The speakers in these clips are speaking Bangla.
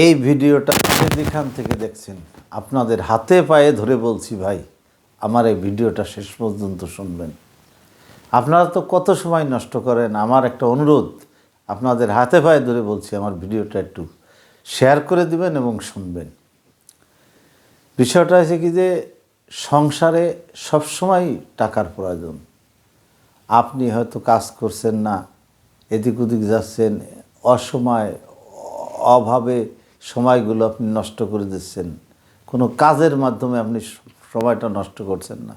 এই ভিডিওটা যেখান থেকে দেখছেন, আপনাদের হাতে পায়ে ধরে বলছি ভাই, আমার এই ভিডিওটা শেষ পর্যন্ত শুনবেন। আপনারা তো কত সময় নষ্ট করেন, আমার একটা অনুরোধ, আপনাদের হাতে পায়ে ধরে বলছি আমার ভিডিওটা একটু শেয়ার করে দিবেন এবং শুনবেন। বিষয়টা হচ্ছে কি যে, সংসারে সবসময় টাকার প্রয়োজন। আপনি হয়তো কাজ করছেন না, এদিক ওদিক যাচ্ছেন, অসময়, অভাবে সময়গুলো আপনি নষ্ট করে দিচ্ছেন। কোনো কাজের মাধ্যমে আপনি সময়টা নষ্ট করছেন না।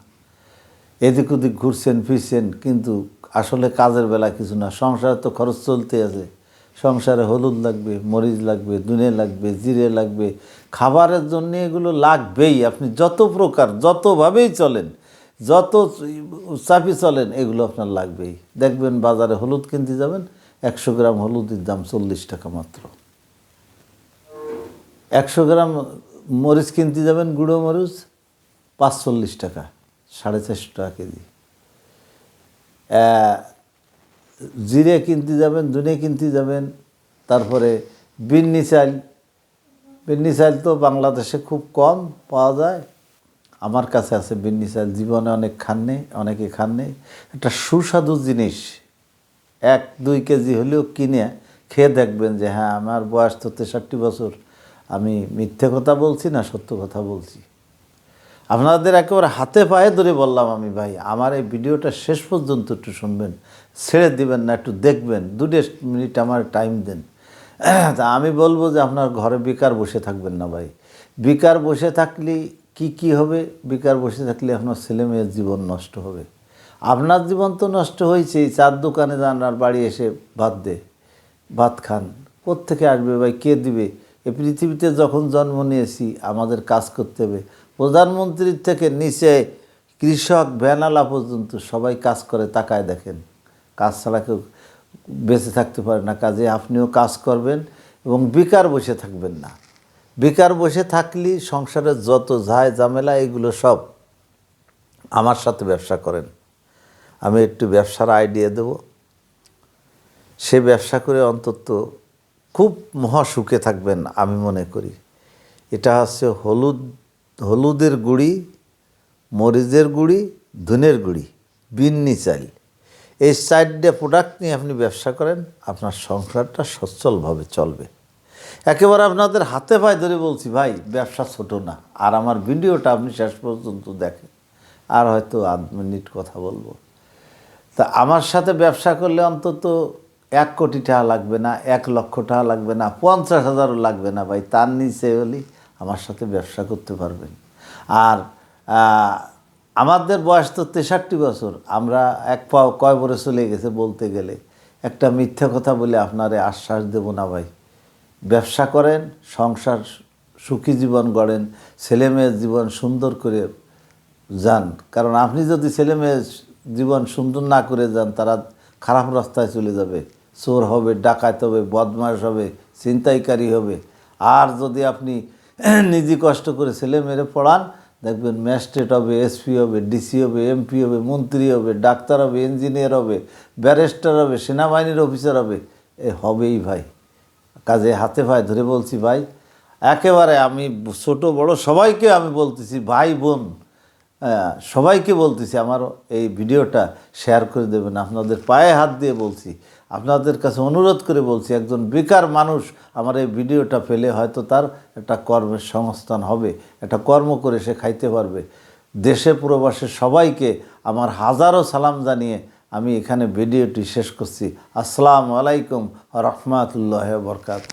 এদিক ওদিক ঘুরছেন, ফিরছেন, কিন্তু আসলে কাজের বেলা কিছু না। সংসারে তো খরচ চলতে আছে। সংসারে হলুদ লাগবে, মরিচ লাগবে, দুনে লাগবে, জিরে লাগবে। খাবারের জন্য এগুলো লাগবেই। আপনি যত প্রকার, যতভাবেই চলেন, যত চাপি চলেন, এগুলো আপনার লাগবেই। দেখবেন বাজারে হলুদ কিনতে যাবেন, একশো গ্রাম হলুদের দাম চল্লিশ টাকা মাত্র। একশো গ্রাম মরিচ কিনতে যাবেন, গুঁড়ো মরিচ, পাঁচচল্লিশ টাকা, সাড়ে চারশো টাকা কেজি। জিরে কিনতে যাবেন দুনে কিনতে যাবেন, তারপরে বিন্নি চাল। বিন্নি চাল তো বাংলাদেশে খুব কম পাওয়া যায়। আমার কাছে আছে বিন্নি চাল, জীবনে অনেক খাননি অনেকে খাননি একটা সুস্বাদু জিনিস, এক দুই কেজি হলেও কিনে খেয়ে দেখবেন যে হ্যাঁ আমার বয়স তো তেষট্টি বছর। আমি মিথ্যে কথা বলছি না সত্য কথা বলছি। আপনাদের একেবারে হাতে পায়ে ধরে বললাম আমি ভাই, আমার এই ভিডিওটা শেষ পর্যন্ত একটু শুনবেন, ছেড়ে দিবেন না, একটু দেখবেন দু মিনিট আমার টাইম দেন। তা আমি বলব যে আপনার ঘরে বেকার বসে থাকবেন না ভাই। বেকার বসে থাকলে কি কি হবে? বেকার বসে থাকলে আপনার ছেলে মেয়ের জীবন নষ্ট হবে। আপনার জীবন তো নষ্ট হয়েছেই, চার দোকানে যান আর বাড়ি এসে ভাত দে, ভাত খান। কোত্থেকে আসবে ভাই? কে দিবে? এই পৃথিবীতে যখন জন্ম নিয়েছি, আমাদের কাজ করতে হবে। প্রধানমন্ত্রীর থেকে নিচে কৃষক ভ্যানালা পর্যন্ত সবাই কাজ করে তাকায় দেখেন। কাজ ছাড়া কেউ বেঁচে থাকতে পারে না। কাজে আপনিও কাজ করবেন এবং বেকার বসে থাকবেন না। বেকার বসে থাকলে সংসারের যত ঝায় ঝামেলা, এগুলো সব আমার সাথে ব্যবসা করেন। আমি একটু ব্যবসার আইডিয়া দেবো। সে ব্যবসা করে অন্তত খুব মহা সুখে থাকবেন, আমি মনে করি। এটা হচ্ছে হলুদ, হলুদের গুঁড়ি, মরিচের গুঁড়ি, ধুনের গুঁড়ি বিন্নি চাল এই চারটে প্রোডাক্ট নিয়ে আপনি ব্যবসা করেন, আপনার সংসারটা সচ্ছলভাবে চলবে। একেবারে আপনাদের হাতে পায়ে ধরে বলছি, ভাই, ব্যবসা ছোট না। আর আমার ভিডিওটা আপনি শেষ পর্যন্ত দেখেন। আর হয়তো আধ মিনিট কথা বলব। তা আমার সাথে ব্যবসা করলে অন্তত এক কোটি টাকা লাগবে না, এক লক্ষ টাকা লাগবে না, পঞ্চাশ হাজারও লাগবে না ভাই, তার নিচে হলে আমার সাথে ব্যবসা করতে পারবেন। আর আমাদের বয়স তো তেষট্টি বছর, আমরা এক পাও কয় বরে চলে গেছে বলতে গেলে। একটা মিথ্যা কথা বলে আপনারে আশ্বাস দেব না ভাই। ব্যবসা করেন, সংসার সুখী জীবন গড়েন, ছেলে মেয়ের জীবন সুন্দর করে যান। কারণ আপনি যদি ছেলে মেয়ের জীবন সুন্দর না করে যান, তারা খারাপ রাস্তায় চলে যাবে। চোর হবে, ডাকাত হবে বদমাস হবে, ছিনতাইকারী হবে। আর যদি আপনি নিজে কষ্ট করে ছেলে মেয়েরে পড়ান, দেখবেন ম্যাজিস্ট্রেট হবে, এসপি হবে, ডিসি হবে, এমপি হবে, মন্ত্রী হবে, ডাক্তার হবে, ইঞ্জিনিয়ার হবে, ব্যারিস্টার হবে, সেনাবাহিনীর অফিসার হবে, এ হবেই ভাই। কাজে হাতে ভাই ধরে বলছি ভাই, একেবারে আমি ছোট বড় সবাইকে আমি বলতেছি, ভাই বোন সবাইকে বলতেছি, আমার এই ভিডিওটা শেয়ার করে দেবেন। আপনাদের পায়ে হাত দিয়ে বলছি, আপনাদের কাছে অনুরোধ করে বলছি, একজন বেকার মানুষ আমার এই ভিডিওটা পেলে হয়তো তার একটা কর্মের সংস্থান হবে, একটা কর্ম করে সে খাইতে পারবে। দেশে প্রবাসে সবাইকে আমার হাজারো সালাম জানিয়ে আমি এখানে ভিডিওটি শেষ করছি। আসসালামু আলাইকুম রহমতুল্লাহ বরকাত